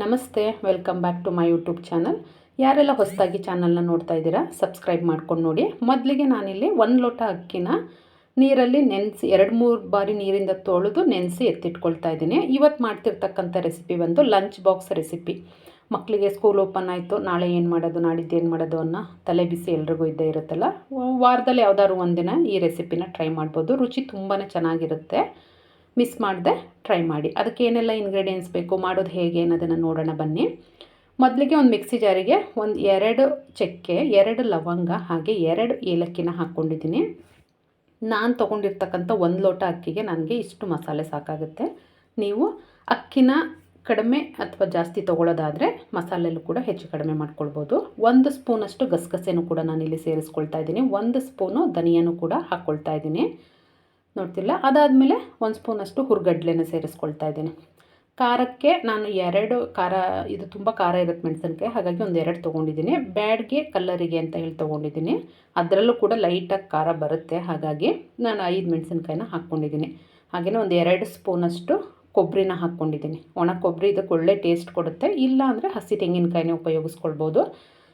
ನಮಸ್ತೆ welcome back to my YouTube channel ಯಾರೆಲ್ಲ ಹೊಸದಾಗಿ ಚಾನಲ್ನ ನೋಡ್ತಾ ಇದ್ದೀರಾ ಸಬ್ಸ್ಕ್ರೈಬ್ ಮಾಡ್ಕೊಂಡು ನೋಡಿ. ಮೊದಲಿಗೆ ನಾನಿಲ್ಲಿ ಒಂದು ಲೋಟ ಅಕ್ಕಿನ ನೀರಲ್ಲಿ ನೆನೆಸಿ, ಎರಡು ಮೂರು ಬಾರಿ ನೀರಿಂದ ತೊಳೆದು ನೆನೆಸಿ ಎತ್ತಿಟ್ಕೊಳ್ತಾ ಇದ್ದೀನಿ. ಇವತ್ತು ಮಾಡ್ತಿರ್ತಕ್ಕಂಥ ರೆಸಿಪಿ ಬಂದು ಲಂಚ್ ಬಾಕ್ಸ್ ರೆಸಿಪಿ ಮಕ್ಕಳಿಗೆ ಸ್ಕೂಲ್ ಓಪನ್ ಆಯಿತು, ನಾಳೆ ಏನು ಮಾಡೋದು ನಾಡಿದ್ದು ಏನು ಮಾಡೋದು ಅನ್ನೋ ತಲೆ ಬಿಸಿ ಎಲ್ರಿಗೂ ಇದ್ದೇ ಇರುತ್ತಲ್ಲ, ವಾರದಲ್ಲಿ ಯಾವ್ದಾದ್ರು ಒಂದಿನ ಈ ರೆಸಿಪಿನ ಟ್ರೈ ಮಾಡ್ಬೋದು. ರುಚಿ ತುಂಬಾ ಚೆನ್ನಾಗಿರುತ್ತೆ. ಮಿಸ್ ಮಾಡದೆ ಟ್ರೈ ಮಾಡಿ. ಅದಕ್ಕೆ ಏನೆಲ್ಲ ಇಂಗ್ರೀಡಿಯೆಂಟ್ಸ್ ಬೇಕು, ಮಾಡೋದು ಹೇಗೆ ಅನ್ನೋದನ್ನು ನೋಡೋಣ ಬನ್ನಿ. ಮೊದಲಿಗೆ ಒಂದು ಮಿಕ್ಸಿ ಜಾರಿಗೆ ಒಂದು ಎರಡು ಚಕ್ಕೆ, ಎರಡು ಲವಂಗ, ಹಾಗೆ ಎರಡು ಏಲಕ್ಕಿನ ಹಾಕ್ಕೊಂಡಿದ್ದೀನಿ. ನಾನು ತೊಗೊಂಡಿರ್ತಕ್ಕಂಥ ಒಂದು ಲೋಟ ಅಕ್ಕಿಗೆ ನನಗೆ ಇಷ್ಟು ಮಸಾಲೆ ಸಾಕಾಗುತ್ತೆ. ನೀವು ಅಕ್ಕಿನ ಕಡಿಮೆ ಅಥವಾ ಜಾಸ್ತಿ ತೊಗೊಳ್ಳೋದಾದರೆ ಮಸಾಲೆಯಲ್ಲೂ ಕೂಡ ಹೆಚ್ಚು ಕಡಿಮೆ ಮಾಡ್ಕೊಳ್ಬೋದು. ಒಂದು ಸ್ಪೂನಷ್ಟು ಗಸಗಸೆನೂ ಕೂಡ ನಾನು ಇಲ್ಲಿ ಸೇರಿಸ್ಕೊಳ್ತಾ ಇದ್ದೀನಿ. ಒಂದು ಸ್ಪೂನು ಧನಿಯನೂ ಕೂಡ ಹಾಕ್ಕೊಳ್ತಾ ಇದ್ದೀನಿ. ನೋಡ್ತಿಲ್ಲ. ಅದಾದಮೇಲೆ ಒಂದು ಸ್ಪೂನಷ್ಟು ಹುರ್ಗಡ್ಲೆನ ಸೇರಿಸ್ಕೊಳ್ತಾ ಇದ್ದೀನಿ. ಖಾರಕ್ಕೆ ನಾನು ಎರಡು ಖಾರ, ಇದು ತುಂಬ ಖಾರ ಇರುತ್ತೆ ಮೆಣಸಿನ್ಕಾಯಿ, ಹಾಗಾಗಿ ಒಂದು ಎರಡು ತೊಗೊಂಡಿದ್ದೀನಿ. ಬ್ಯಾಡ್ಗೆ ಕಲ್ಲರಿಗೆ ಅಂತ ಹೇಳಿ ತೊಗೊಂಡಿದ್ದೀನಿ. ಅದರಲ್ಲೂ ಕೂಡ ಲೈಟಾಗಿ ಖಾರ ಬರುತ್ತೆ. ಹಾಗಾಗಿ ನಾನು ಐದು ಮೆಣಸಿನ್ಕಾಯಿನ ಹಾಕ್ಕೊಂಡಿದ್ದೀನಿ. ಹಾಗೆಯೇ ಒಂದು ಎರಡು ಸ್ಪೂನಷ್ಟು ಕೊಬ್ಬರಿನ ಹಾಕ್ಕೊಂಡಿದ್ದೀನಿ. ಒಣ ಕೊಬ್ಬರಿ ಇದಕ್ಕೆ ಒಳ್ಳೆ ಟೇಸ್ಟ್ ಕೊಡುತ್ತೆ. ಇಲ್ಲ ಅಂದರೆ ಹಸಿ ತೆಂಗಿನಕಾಯಿನೇ ಉಪಯೋಗಿಸ್ಕೊಳ್ಬೋದು.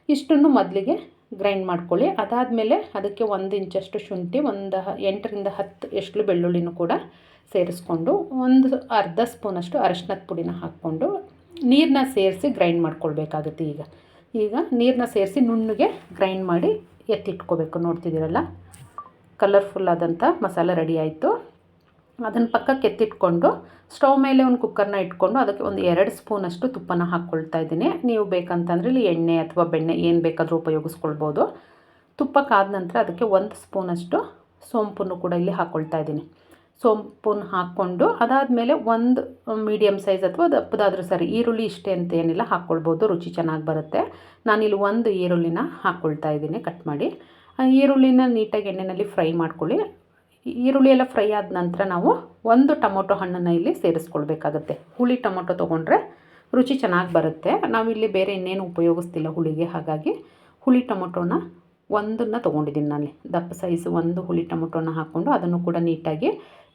ಇಷ್ಟನ್ನು ಮೊದಲಿಗೆ ಗ್ರೈಂಡ್ ಮಾಡ್ಕೊಳ್ಳಿ. ಅದಾದಮೇಲೆ ಅದಕ್ಕೆ ಒಂದು ಇಂಚಷ್ಟು ಶುಂಠಿ, ಒಂದು ಎಂಟರಿಂದ ಹತ್ತು ಎಷ್ಟು ಬೆಳ್ಳುಳ್ಳಿನೂ ಕೂಡ ಸೇರಿಸ್ಕೊಂಡು ಒಂದು ಅರ್ಧ ಸ್ಪೂನಷ್ಟು ಅರಶಿನದ ಪುಡಿನ ಹಾಕ್ಕೊಂಡು ನೀರನ್ನ ಸೇರಿಸಿ ಗ್ರೈಂಡ್ ಮಾಡ್ಕೊಳ್ಬೇಕಾಗುತ್ತೆ ಈಗ. ಈಗ ನೀರನ್ನ ಸೇರಿಸಿ ನುಣ್ಣಗೆ ಗ್ರೈಂಡ್ ಮಾಡಿ ಎತ್ತಿಟ್ಕೋಬೇಕು. ನೋಡ್ತಿದ್ದೀರಲ್ಲ? ಕಲರ್ಫುಲ್ ಆದಂಥ ಮಸಾಲೆ ರೆಡಿ ಆಯಿತು. ಅದನ್ನು ಪಕ್ಕಕ್ಕೆ ಎತ್ತಿಟ್ಕೊಂಡು ಸ್ಟೌವ್ ಮೇಲೆ ಒಂದು ಕುಕ್ಕರ್ನ ಇಟ್ಕೊಂಡು ಅದಕ್ಕೆ ಒಂದು ಎರಡು ಸ್ಪೂನಷ್ಟು ತುಪ್ಪನ ಹಾಕ್ಕೊಳ್ತಾ ಇದ್ದೀನಿ. ನೀವು ಬೇಕಂತಂದರೆ ಇಲ್ಲಿ ಎಣ್ಣೆ ಅಥವಾ ಬೆಣ್ಣೆ ಏನು ಬೇಕಾದರೂ ಉಪಯೋಗಿಸ್ಕೊಳ್ಬೋದು. ತುಪ್ಪ ಕಾದ ನಂತರ ಅದಕ್ಕೆ ಒಂದು ಸ್ಪೂನಷ್ಟು ಸೋಂಪನ್ನು ಕೂಡ ಇಲ್ಲಿ ಹಾಕ್ಕೊಳ್ತಾ ಇದ್ದೀನಿ. ಸೋಂಪನ್ನು ಹಾಕ್ಕೊಂಡು ಅದಾದಮೇಲೆ ಒಂದು ಮೀಡಿಯಮ್ ಸೈಜ್ ಅಥವಾ ದಪ್ಪದಾದರೂ ಸರಿ, ಈರುಳ್ಳಿ ಇಷ್ಟೇ ಅಂತ ಏನಿಲ್ಲ ಹಾಕ್ಕೊಳ್ಬೋದು, ರುಚಿ ಚೆನ್ನಾಗಿ ಬರುತ್ತೆ. ನಾನಿಲ್ಲಿ ಒಂದು ಈರುಳ್ಳಿನ ಹಾಕ್ಕೊಳ್ತಾ ಇದ್ದೀನಿ, ಕಟ್ ಮಾಡಿ. ಈರುಳ್ಳಿನ ನೀಟಾಗಿ ಎಣ್ಣೆಯಲ್ಲಿ ಫ್ರೈ ಮಾಡ್ಕೊಳ್ಳಿ. ಈರುಳ್ಳಿ ಎಲ್ಲ ಫ್ರೈ ಆದ ನಂತರ ನಾವು ಒಂದು ಟೊಮೊಟೊ ಹಣ್ಣನ್ನು ಇಲ್ಲಿ ಸೇರಿಸ್ಕೊಳ್ಬೇಕಾಗತ್ತೆ. ಹುಳಿ ಟೊಮೊಟೊ ತೊಗೊಂಡ್ರೆ ರುಚಿ ಚೆನ್ನಾಗಿ ಬರುತ್ತೆ. ನಾವಿಲ್ಲಿ ಬೇರೆ ಇನ್ನೇನು ಉಪಯೋಗಿಸ್ತಿಲ್ಲ ಹುಳಿಗೆ, ಹಾಗಾಗಿ ಹುಳಿ ಟೊಮೊಟೊನ ಒಂದನ್ನು ತೊಗೊಂಡಿದ್ದೀನಿ ನಾನು. ದಪ್ಪ ಸೈಜ್ ಒಂದು ಹುಳಿ ಟೊಮೊಟೊನ ಹಾಕ್ಕೊಂಡು ಅದನ್ನು ಕೂಡ ನೀಟಾಗಿ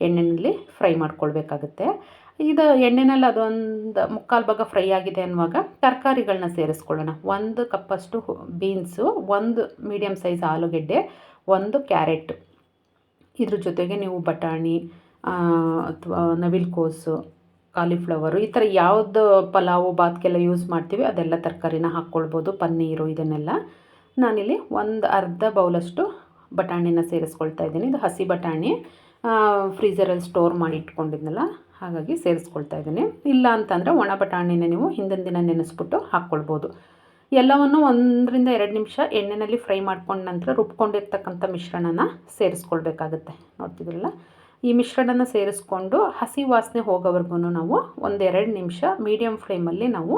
ಎಣ್ಣೆಯಲ್ಲಿ ಫ್ರೈ ಮಾಡ್ಕೊಳ್ಬೇಕಾಗುತ್ತೆ. ಇದು ಎಣ್ಣೆನಲ್ಲಿ ಅದೊಂದು ಮುಕ್ಕಾಲು ಭಾಗ ಫ್ರೈ ಆಗಿದೆ ಅನ್ನುವಾಗ ತರಕಾರಿಗಳನ್ನ ಸೇರಿಸ್ಕೊಳ್ಳೋಣ. ಒಂದು ಕಪ್ಪಷ್ಟು ಬೀನ್ಸು, ಒಂದು ಮೀಡಿಯಮ್ ಸೈಜ್ ಆಲೂಗೆಡ್ಡೆ, ಒಂದು ಕ್ಯಾರೆಟ್. ಇದ್ರ ಜೊತೆಗೆ ನೀವು ಬಟಾಣಿ ಅಥವಾ ನವಿಲುಕೋಸು ಕಾಲಿಫ್ಲವರು ಈ ಥರ ಯಾವುದು ಪಲಾವು, ಬಾತ್ಗೆಲ್ಲ ಯೂಸ್ ಮಾಡ್ತೀವಿ, ಅದೆಲ್ಲ ತರಕಾರಿನ ಹಾಕ್ಕೊಳ್ಬೋದು, ಪನ್ನೀರು ಇದನ್ನೆಲ್ಲ. ನಾನಿಲ್ಲಿ ಒಂದು ಅರ್ಧ ಬೌಲಷ್ಟು ಬಟಾಣಿನ ಸೇರಿಸ್ಕೊಳ್ತಾ ಇದ್ದೀನಿ. ಇದು ಹಸಿ ಬಟಾಣಿ ಫ್ರೀಝರಲ್ಲಿ ಸ್ಟೋರ್ ಮಾಡಿ ಇಟ್ಕೊಂಡಿದ್ನಲ್ಲ, ಹಾಗಾಗಿ ಸೇರಿಸ್ಕೊಳ್ತಾ ಇದ್ದೀನಿ. ಇಲ್ಲ ಅಂತಂದರೆ ಒಣ ಬಟಾಣಿನ ನೀವು ಹಿಂದಿನ ದಿನ ನೆನೆಸ್ಬಿಟ್ಟು ಹಾಕ್ಕೊಳ್ಬೋದು. ಎಲ್ಲವನ್ನು ಒಂದರಿಂದ ಎರಡು ನಿಮಿಷ ಎಣ್ಣೆಯಲ್ಲಿ ಫ್ರೈ ಮಾಡ್ಕೊಂಡ ನಂತರ ರುಬ್ಕೊಂಡಿರ್ತಕ್ಕಂಥ ಮಿಶ್ರಣನ ಸೇರಿಸ್ಕೊಳ್ಬೇಕಾಗುತ್ತೆ. ನೋಡ್ತಿದ್ರಲ್ಲ ಈ ಮಿಶ್ರಣನ ಸೇರಿಸ್ಕೊಂಡು ಹಸಿ ವಾಸನೆ ಹೋಗೋವರೆಗೂ ನಾವು ಒಂದೆರಡು ನಿಮಿಷ ಮೀಡಿಯಮ್ ಫ್ಲೇಮಲ್ಲಿ ನಾವು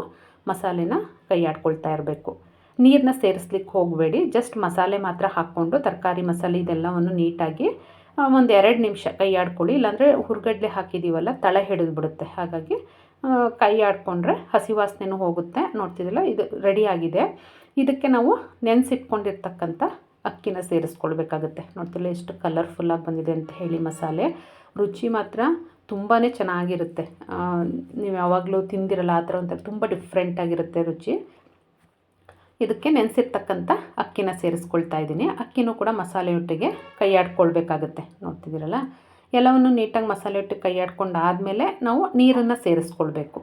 ಮಸಾಲೆನ ಕೈಯಾಡ್ಕೊಳ್ತಾ ಇರಬೇಕು. ನೀರನ್ನ ಸೇರಿಸ್ಲಿಕ್ಕೆ ಹೋಗಬೇಡಿ. ಜಸ್ಟ್ ಮಸಾಲೆ ಮಾತ್ರ ಹಾಕ್ಕೊಂಡು ತರಕಾರಿ ಮಸಾಲೆ ಇದೆಲ್ಲವನ್ನು ನೀಟಾಗಿ ಒಂದು ಎರಡು ನಿಮಿಷ ಕೈಯಾಡ್ಕೊಳ್ಳಿ. ಇಲ್ಲಾಂದರೆ ಹುರ್ಗಡ್ಲೆ ಹಾಕಿದ್ದೀವಲ್ಲ, ತಳ ಹಿಡಿದ್ಬಿಡುತ್ತೆ. ಹಾಗಾಗಿ ಕೈ ಆಡಿಕೊಂಡ್ರೆ ಹಸಿ ವಾಸನೆನೂ ಹೋಗುತ್ತೆ. ನೋಡ್ತಿದ್ದಿಲ್ಲ ಇದು ರೆಡಿಯಾಗಿದೆ ಇದಕ್ಕೆ ನಾವು ನೆನೆಸಿಟ್ಕೊಂಡಿರ್ತಕ್ಕಂಥ ಅಕ್ಕಿನ ಸೇರಿಸ್ಕೊಳ್ಬೇಕಾಗುತ್ತೆ. ನೋಡ್ತಿಲ್ಲ ಎಷ್ಟು ಕಲರ್ಫುಲ್ಲಾಗಿ ಬಂದಿದೆ ಅಂತ ಹೇಳಿ ಮಸಾಲೆ. ರುಚಿ ಮಾತ್ರ ತುಂಬಾ ಚೆನ್ನಾಗಿರುತ್ತೆ. ನೀವು ಯಾವಾಗಲೂ ತಿಂದಿರಲ್ಲ, ಆ ಥರ ಒಂಥರ ತುಂಬ ಡಿಫ್ರೆಂಟಾಗಿರುತ್ತೆ ರುಚಿ. ಇದಕ್ಕೆ ನೆನೆಸಿರ್ತಕ್ಕಂಥ ಅಕ್ಕಿನ ಸೇರಿಸ್ಕೊಳ್ತಾ ಇದ್ದೀನಿ. ಅಕ್ಕಿನೂ ಕೂಡ ಮಸಾಲೆ ಒಟ್ಟಿಗೆ ಕೈ ಆಡ್ಕೊಳ್ಬೇಕಾಗುತ್ತೆ ನೋಡ್ತಿದ್ದೀರಲ್ಲ? ಎಲ್ಲವನ್ನು ನೀಟಾಗಿ ಮಸಾಲೆ ಇಟ್ಟು ಕೈ ಆಡ್ಕೊಂಡು ಆದಮೇಲೆ ನಾವು ನೀರನ್ನು ಸೇರಿಸ್ಕೊಳ್ಬೇಕು.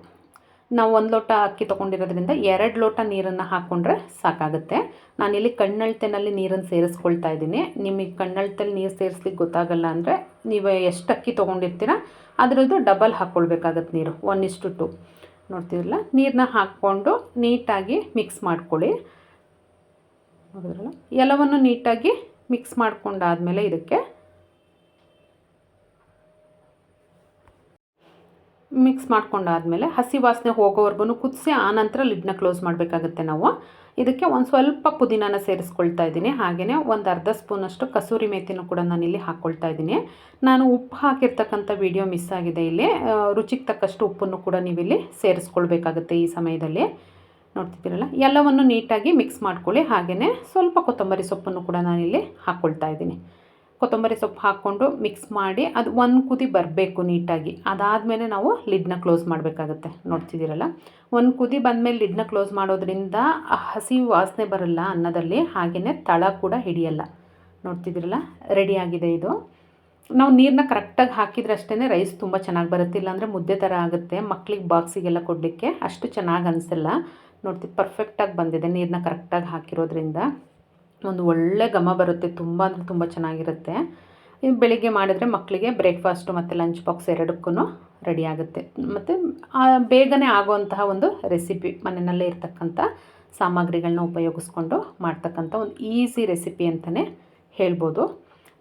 ನಾವು ಒಂದು ಲೋಟ ಅಕ್ಕಿ ತೊಗೊಂಡಿರೋದ್ರಿಂದ ಎರಡು ಲೋಟ ನೀರನ್ನು ಹಾಕ್ಕೊಂಡ್ರೆ ಸಾಕಾಗುತ್ತೆ. ನಾನಿಲ್ಲಿ ಕಣ್ಣಳ್ತೆನಲ್ಲಿ ನೀರನ್ನು ಸೇರಿಸ್ಕೊಳ್ತಾ ಇದ್ದೀನಿ. ನಿಮಗೆ ಕಣ್ಣಳ್ತಲ್ಲಿ ನೀರು ಸೇರಿಸ್ಲಿಕ್ಕೆ ಗೊತ್ತಾಗಲ್ಲ ಅಂದರೆ ನೀವು ಎಷ್ಟು ಅಕ್ಕಿ ತೊಗೊಂಡಿರ್ತೀರ ಅದರದ್ದು ಡಬಲ್ ಹಾಕ್ಕೊಳ್ಬೇಕಾಗತ್ತೆ ನೀರು, ಒನ್ ಇಷ್ಟು ಟು ನೋಡ್ತಿರಲ್ಲ ನೀರನ್ನ ಹಾಕ್ಕೊಂಡು ನೀಟಾಗಿ ಮಿಕ್ಸ್ ಮಾಡ್ಕೊಳ್ಳಿ. ಎಲ್ಲವನ್ನು ನೀಟಾಗಿ ಮಿಕ್ಸ್ ಮಾಡ್ಕೊಂಡಾದಮೇಲೆ ಇದಕ್ಕೆ ಮಿಕ್ಸ್ ಮಾಡ್ಕೊಂಡಾದಮೇಲೆ ಹಸಿ ವಾಸನೆ ಹೋಗೋವರೆಗೂ ಕುದಿಸಿ ಆನಂತರ ಲಿಡ್ನ ಕ್ಲೋಸ್ ಮಾಡಬೇಕಾಗುತ್ತೆ ನಾವು. ಇದಕ್ಕೆ ಒಂದು ಸ್ವಲ್ಪ ಪುದೀನಾನ ಸೇರಿಸ್ಕೊಳ್ತಾ ಇದ್ದೀನಿ. ಹಾಗೆಯೇ ಒಂದು ಅರ್ಧ ಸ್ಪೂನಷ್ಟು ಕಸೂರಿ ಮೇಥಿನೂ ಕೂಡ ನಾನಿಲ್ಲಿ ಹಾಕ್ಕೊಳ್ತಾ ಇದ್ದೀನಿ. ನಾನು ಉಪ್ಪು ಹಾಕಿರ್ತಕ್ಕಂಥ ವಿಡಿಯೋ ಮಿಸ್ ಆಗಿದೆ ಇಲ್ಲಿ. ರುಚಿಗೆ ತಕ್ಕಷ್ಟು ಉಪ್ಪನ್ನು ಕೂಡ ನೀವಿಲ್ಲಿ ಸೇರಿಸ್ಕೊಳ್ಬೇಕಾಗುತ್ತೆ ಈ ಸಮಯದಲ್ಲಿ. ನೋಡ್ತಿದ್ದೀರಲ್ಲ? ಎಲ್ಲವನ್ನು ನೀಟಾಗಿ ಮಿಕ್ಸ್ ಮಾಡ್ಕೊಳ್ಳಿ. ಹಾಗೆಯೇ ಸ್ವಲ್ಪ ಕೊತ್ತಂಬರಿ ಸೊಪ್ಪನ್ನು ಕೂಡ ನಾನಿಲ್ಲಿ ಹಾಕ್ಕೊಳ್ತಾ ಇದ್ದೀನಿ. ಕೊತ್ತಂಬರಿ ಸೊಪ್ಪು ಹಾಕ್ಕೊಂಡು ಮಿಕ್ಸ್ ಮಾಡಿ ಅದು ಒಂದು ಕುದಿ ಬರಬೇಕು ನೀಟಾಗಿ. ಅದಾದಮೇಲೆ ನಾವು ಲಿಡ್ನ ಕ್ಲೋಸ್ ಮಾಡಬೇಕಾಗುತ್ತೆ. ನೋಡ್ತಿದ್ದೀರಲ್ಲ? ಒಂದು ಕುದಿ ಬಂದಮೇಲೆ ಲಿಡ್ನ ಕ್ಲೋಸ್ ಮಾಡೋದ್ರಿಂದ ಹಸಿ ವಾಸನೆ ಬರಲ್ಲ ಅನ್ನದಲ್ಲಿ ಹಾಗೆಯೇ ತಳ ಕೂಡ ಹಿಡಿಯಲ್ಲ. ನೋಡ್ತಿದ್ದೀರಲ್ಲ? ರೆಡಿಯಾಗಿದೆ ಇದು. ನಾವು ನೀರನ್ನ ಕರೆಕ್ಟಾಗಿ ಹಾಕಿದ್ರೆ ಅಷ್ಟೇ ರೈಸ್ ತುಂಬ ಚೆನ್ನಾಗಿ ಬರುತ್ತೆ. ಇಲ್ಲಾಂದರೆ ಮುದ್ದೆ ಥರ ಆಗುತ್ತೆ. ಮಕ್ಳಿಗೆ ಬಾಕ್ಸಿಗೆಲ್ಲ ಕೊಡಲಿಕ್ಕೆ ಅಷ್ಟು ಚೆನ್ನಾಗಿ ಅನಿಸಲ್ಲ. ನೋಡ್ತೀವಿ ಪರ್ಫೆಕ್ಟಾಗಿ ಬಂದಿದೆ ನೀರನ್ನ ಕರೆಕ್ಟಾಗಿ ಹಾಕಿರೋದ್ರಿಂದ. ಒಂದು ಒಳ್ಳೆ ಘಮ ಬರುತ್ತೆ, ತುಂಬ ಅಂದರೆ ತುಂಬ ಚೆನ್ನಾಗಿರುತ್ತೆ. ಬೆಳಿಗ್ಗೆ ಮಾಡಿದರೆ ಮಕ್ಕಳಿಗೆ ಬ್ರೇಕ್ಫಾಸ್ಟು ಮತ್ತು ಲಂಚ್ ಬಾಕ್ಸ್ ಎರಡಕ್ಕೂ ರೆಡಿ ಆಗುತ್ತೆ. ಮತ್ತು ಬೇಗನೆ ಆಗುವಂತಹ ಒಂದು ರೆಸಿಪಿ ಮನೆಯಲ್ಲೇ ಇರ್ತಕ್ಕಂಥ ಸಾಮಗ್ರಿಗಳನ್ನ ಉಪಯೋಗಿಸ್ಕೊಂಡು ಮಾಡ್ತಕ್ಕಂಥ ಒಂದು ಈಸಿ ರೆಸಿಪಿ ಅಂತಲೇ ಹೇಳ್ಬೋದು.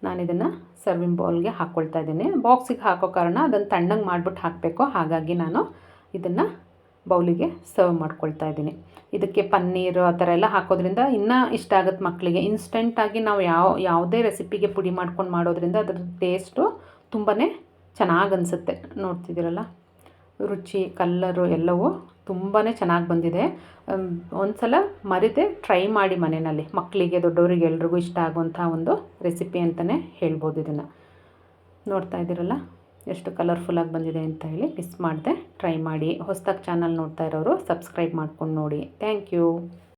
ನಾನು ಇದನ್ನು ಸರ್ವಿಂಗ್ ಬೌಲ್ಗೆ ಹಾಕ್ಕೊಳ್ತಾ ಇದ್ದೀನಿ ಬಾಕ್ಸಿಗೆ ಹಾಕೋ ಕಾರಣ ಅದನ್ನು ತಣ್ಣಗೆ ಮಾಡಿಬಿಟ್ಟು ಹಾಕಬೇಕು. ಹಾಗಾಗಿ ನಾನು ಇದನ್ನು ಬೌಲಿಗೆ ಸರ್ವ್ ಮಾಡ್ಕೊಳ್ತಾ ಇದ್ದೀನಿ. ಇದಕ್ಕೆ ಪನ್ನೀರು ಆ ಥರ ಎಲ್ಲ ಹಾಕೋದ್ರಿಂದ ಇನ್ನೂ ಇಷ್ಟ ಆಗುತ್ತೆ ಮಕ್ಕಳಿಗೆ ಇನ್ಸ್ಟೆಂಟಾಗಿ ನಾವು ಯಾವ, ಯಾವುದೇ ರೆಸಿಪಿಗೆ ಪುಡಿ ಮಾಡ್ಕೊಂಡು ಮಾಡೋದ್ರಿಂದ ಅದ್ರ ಟೇಸ್ಟು ತುಂಬಾ ಚೆನ್ನಾಗಿ ಅನಿಸುತ್ತೆ. ನೋಡ್ತಿದ್ದೀರಲ್ಲ? ರುಚಿ ಕಲ್ಲರು ಎಲ್ಲವೂ ತುಂಬಾ ಚೆನ್ನಾಗಿ ಬಂದಿದೆ. ಒಂದು ಸಲ ಟ್ರೈ ಮಾಡಿ ಮನೆಯಲ್ಲಿ. ಮಕ್ಕಳಿಗೆ ದೊಡ್ಡವರಿಗೆ ಎಲ್ರಿಗೂ ಇಷ್ಟ ಆಗುವಂಥ ಒಂದು ರೆಸಿಪಿ ಅಂತಲೇ ಹೇಳ್ಬೋದು ಇದನ್ನು. ನೋಡ್ತಾ ಇದ್ದೀರಲ್ಲ? ಎಷ್ಟು ಕಲರ್ಫುಲ್ಲಾಗಿ ಬಂದಿದೆ ಅಂತ ಹೇಳಿ ಮಿಸ್ ಮಾಡಿದೆ. ಟ್ರೈ ಮಾಡಿ. ಹೊಸ್ದಾಗಿ ಚಾನಲ್ ನೋಡ್ತಾ ಇರೋರು ಸಬ್ಸ್ಕ್ರೈಬ್ ಮಾಡ್ಕೊಂಡು ನೋಡಿ. Thank you